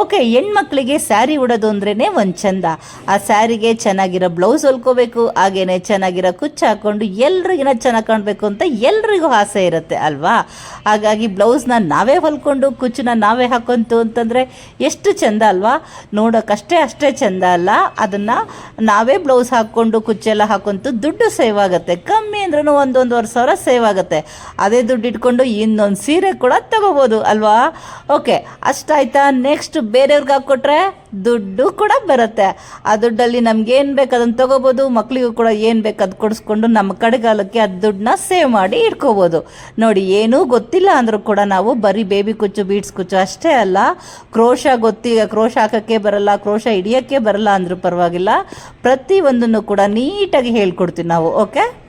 Okay, ಹೆಣ್ಮಕ್ಳಿಗೆ ಸ್ಯಾರಿ ಉಡೋದು ಅಂದ್ರೇ ಒಂದು ಚಂದ. ಆ ಸ್ಯಾರಿಗೆ ಚೆನ್ನಾಗಿರೋ ಬ್ಲೌಸ್ ಹೊಲ್ಕೋಬೇಕು, ಹಾಗೇನೆ ಚೆನ್ನಾಗಿರೋ ಕುಚ್ಚು ಹಾಕ್ಕೊಂಡು ಎಲ್ರಿಗಿನ ಚೆನ್ನಾಗಿ ಕಾಣಬೇಕು ಅಂತ ಎಲ್ರಿಗೂ ಆಸೆ ಇರುತ್ತೆ, ಅಲ್ವಾ? ಹಾಗಾಗಿ ಬ್ಲೌಸ್ನ ನಾವೇ ಹೊಲ್ಕೊಂಡು, ಕುಚ್ಚನ್ನ ನಾವೇ ಹಾಕೊಂತು ಅಂತಂದರೆ ಎಷ್ಟು ಚಂದ, ಅಲ್ವಾ? ನೋಡೋಕ್ಕಷ್ಟೇ ಅಷ್ಟೇ ಚಂದ, ಅಲ್ಲ? ಅದನ್ನು ನಾವೇ ಬ್ಲೌಸ್ ಹಾಕ್ಕೊಂಡು, ಕುಚ್ಚೆಲ್ಲ ಹಾಕೊಂತು ದುಡ್ಡು ಸೇವ್ ಆಗುತ್ತೆ. ಕಮ್ಮಿ ಅಂದ್ರೂ ಒಂದೊಂದುವರೆ ಸಾವಿರ ಸೇವ್ ಆಗುತ್ತೆ. ಅದೇ ದುಡ್ಡು ಇಟ್ಕೊಂಡು ಇನ್ನೊಂದು ಸೀರೆ ಕೂಡ ತಗೋಬೋದು, ಅಲ್ವಾ? ಓಕೆ, ಅಷ್ಟಾಯ್ತಾ? ನೆಕ್ಸ್ಟ್ ಬೇರೆಯವ್ರಿಗೆ ಹಾಕ್ಕೊಟ್ರೆ ದುಡ್ಡು ಕೂಡ ಬರುತ್ತೆ. ಆ ದುಡ್ಡಲ್ಲಿ ನಮ್ಗೇನು ಬೇಕು ಅದನ್ನು ತೊಗೋಬೋದು ಮಕ್ಕಳಿಗೂ ಕೂಡ ಏನು ಬೇಕು ಅದು ಕೊಡಿಸ್ಕೊಂಡು ನಮ್ಮ ಕಡೆಗಾಲಕ್ಕೆ ಆ ದುಡ್ಡನ್ನ ಸೇವ್ ಮಾಡಿ ಇಟ್ಕೋಬೋದು. ನೋಡಿ, ಏನೂ ಗೊತ್ತಿಲ್ಲ ಅಂದರೂ ಕೂಡ ನಾವು ಬರೀ ಬೇಬಿ ಕುಚ್ಚು ಬೀಡ್ಸ್ ಕುಚ್ಚು ಅಷ್ಟೇ ಅಲ್ಲ, ಕ್ರೋಶ ಗೊತ್ತಿ, ಕ್ರೋಶ ಹಾಕೋಕ್ಕೆ ಬರಲ್ಲ, ಕ್ರೋಶ ಹಿಡಿಯೋಕ್ಕೆ ಬರಲ್ಲ ಅಂದರೂ ಪರವಾಗಿಲ್ಲ. ಪ್ರತಿಯೊಂದನ್ನು ಕೂಡ ನೀಟಾಗಿ ಹೇಳ್ಕೊಡ್ತೀವಿ ನಾವು, ಓಕೆ?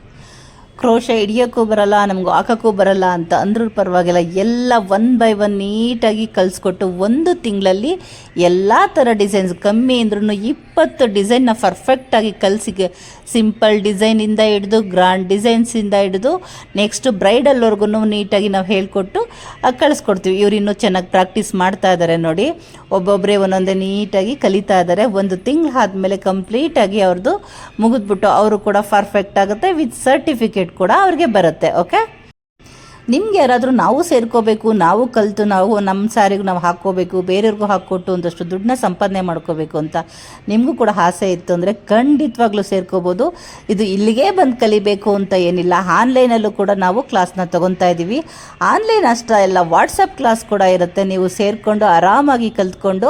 ಕ್ರೋಶ ಹಿಡಿಯೋಕ್ಕೂ ಬರಲ್ಲ, ನಮಗೂ ಹಾಕೋಕ್ಕೂ ಬರಲ್ಲ ಅಂತ ಅಂದ್ರೂ ಪರವಾಗಿಲ್ಲ. ಎಲ್ಲ ಒನ್ ಬೈ ಒನ್ ನೀಟಾಗಿ ಕಲಿಸ್ಕೊಟ್ಟು ಒಂದು ತಿಂಗಳಲ್ಲಿ ಎಲ್ಲ ಥರ ಡಿಸೈನ್ಸ್ ಕಮ್ಮಿ ಅಂದ್ರೂ ಇಪ್ಪತ್ತು ಡಿಸೈನ್ನ ಪರ್ಫೆಕ್ಟಾಗಿ ಕಲಿಸಿ ಸಿಂಪಲ್ ಡಿಸೈನಿಂದ ಹಿಡಿದು ಗ್ರ್ಯಾಂಡ್ ಡಿಸೈನ್ಸಿಂದ ಹಿಡಿದು ನೆಕ್ಸ್ಟ್ ಬ್ರೈಡಲ್ವರೆಗೂ ನೀಟಾಗಿ ನಾವು ಹೇಳಿಕೊಟ್ಟು ಕಳಿಸ್ಕೊಡ್ತೀವಿ. ಇವ್ರು ಇನ್ನೂ ಚೆನ್ನಾಗಿ ಪ್ರಾಕ್ಟೀಸ್ ಮಾಡ್ತಾ ಇದ್ದಾರೆ ನೋಡಿ. ಒಬ್ಬೊಬ್ಬರೇ ಒಂದೊಂದೇ ನೀಟಾಗಿ ಕಲಿತಾ ಇದ್ದಾರೆ ಒಂದು ತಿಂಗಳು ಆದಮೇಲೆ ಕಂಪ್ಲೀಟಾಗಿ ಅವ್ರದ್ದು ಮುಗಿದ್ಬಿಟ್ಟು, ಅವರು ಕೂಡ ಪರ್ಫೆಕ್ಟ್ ಆಗುತ್ತೆ ವಿತ್ ಸರ್ಟಿಫಿಕೇಟ್ ಕೂಡ ಅವ್ರಿಗೆ ಬರುತ್ತೆ, ಓಕೆ? ನಿಮ್ಗೆ ಯಾರಾದರೂ ನಾವು ಸೇರ್ಕೋಬೇಕು, ನಾವು ಕಲಿತು ನಾವು ನಮ್ಮ ಸ್ಯಾರಿಗೂ ನಾವು ಹಾಕ್ಕೋಬೇಕು, ಬೇರೆಯವ್ರಿಗೂ ಹಾಕ್ಕೊಟ್ಟು ಒಂದಷ್ಟು ದುಡ್ಡನ್ನ ಸಂಪಾದನೆ ಮಾಡ್ಕೋಬೇಕು ಅಂತ ನಿಮಗೂ ಕೂಡ ಆಸೆ ಇತ್ತು ಅಂದರೆ ಖಂಡಿತವಾಗ್ಲೂ ಸೇರ್ಕೋಬೋದು. ಇದು ಇಲ್ಲಿಗೆ ಬಂದು ಕಲಿಬೇಕು ಅಂತ ಏನಿಲ್ಲ, ಆನ್ಲೈನಲ್ಲೂ ಕೂಡ ನಾವು ಕ್ಲಾಸ್ನ ತೊಗೊತಾ ಇದ್ದೀವಿ. ಆನ್ಲೈನ್ ಅಷ್ಟೇ ಎಲ್ಲ ವಾಟ್ಸಪ್ ಕ್ಲಾಸ್ ಕೂಡ ಇರುತ್ತೆ, ನೀವು ಸೇರಿಕೊಂಡು ಆರಾಮಾಗಿ ಕಲ್ತ್ಕೊಂಡು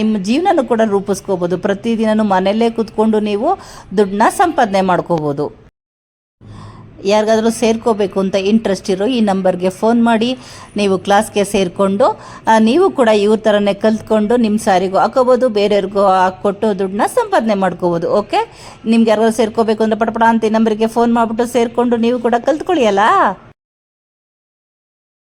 ನಿಮ್ಮ ಜೀವನನೂ ಕೂಡ ರೂಪಿಸ್ಕೋಬೋದು. ಪ್ರತಿದಿನನೂ ಮನೆಯಲ್ಲೇ ಕೂತ್ಕೊಂಡು ನೀವು ದುಡ್ಡನ್ನ ಸಂಪಾದನೆ ಮಾಡ್ಕೋಬೋದು. ಯಾರಿಗಾದರೂ ಸೇರ್ಕೋಬೇಕು ಅಂತ ಇಂಟ್ರೆಸ್ಟ್ ಇರೋ ಈ ನಂಬರ್ಗೆ ಫೋನ್ ಮಾಡಿ, ನೀವು ಕ್ಲಾಸ್ಗೆ ಸೇರಿಕೊಂಡು ನೀವು ಕೂಡ ಇವ್ರ ಥರನೇ ಕಲ್ತ್ಕೊಂಡು ನಿಮ್ಮ ಸಾರಿಗೂ ಹಾಕೋಬೋದು, ಬೇರೆಯವ್ರಿಗೂ ಹಾಕ್ಕೊಟ್ಟು ದುಡ್ಡನ್ನ ಸಂಪಾದನೆ ಮಾಡ್ಕೋಬೋದು ಓಕೆ ನಿಮ್ಗೆ ಯಾರಿಗಾದ್ರು ಸೇರ್ಕೋಬೇಕು ಅಂದರೆ ಪಟಪಟ ಅಂತ ಈ ನಂಬರಿಗೆ ಫೋನ್ ಮಾಡಿಬಿಟ್ಟು ಸೇರಿಕೊಂಡು ನೀವು ಕೂಡ ಕಲ್ತ್ಕೊಳ್ಳಿ ಅಲ್ಲ?